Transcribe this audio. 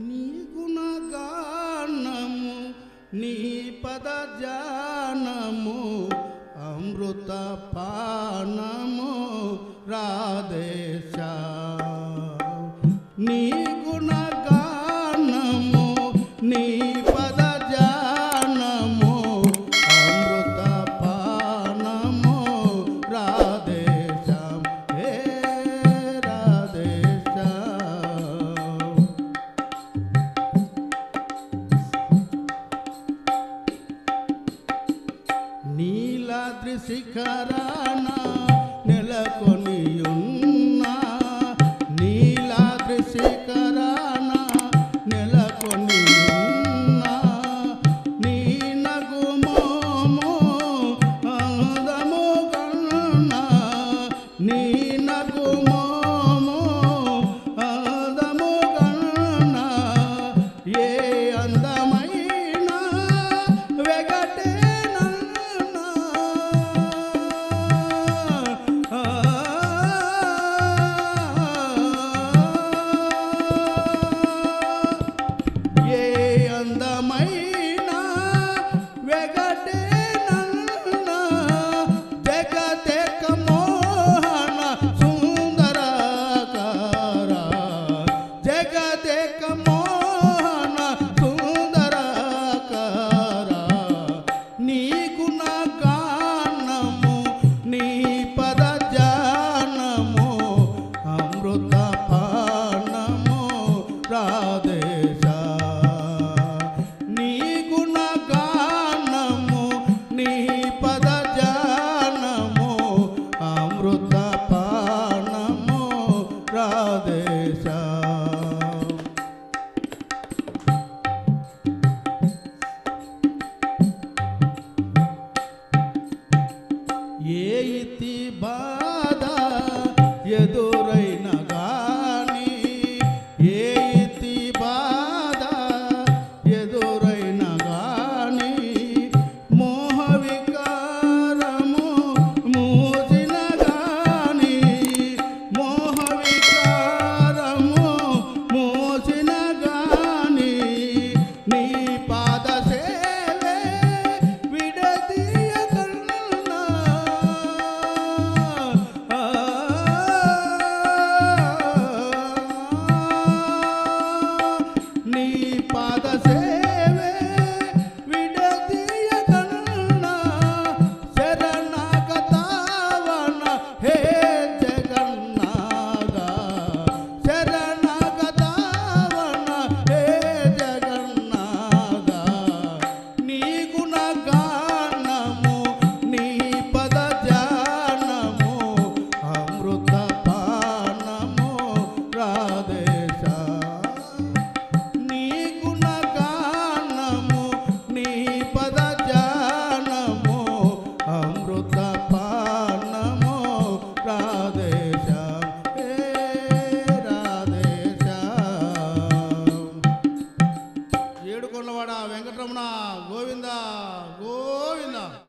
నీ గుణగానము నీ పదజానము అమృత పానము రాధేశ నీ గుణగానము నీ నీలాద్రి శిఖరాన నెలకొని ఉన్నా నీలాద్రి శిఖ ये इति बा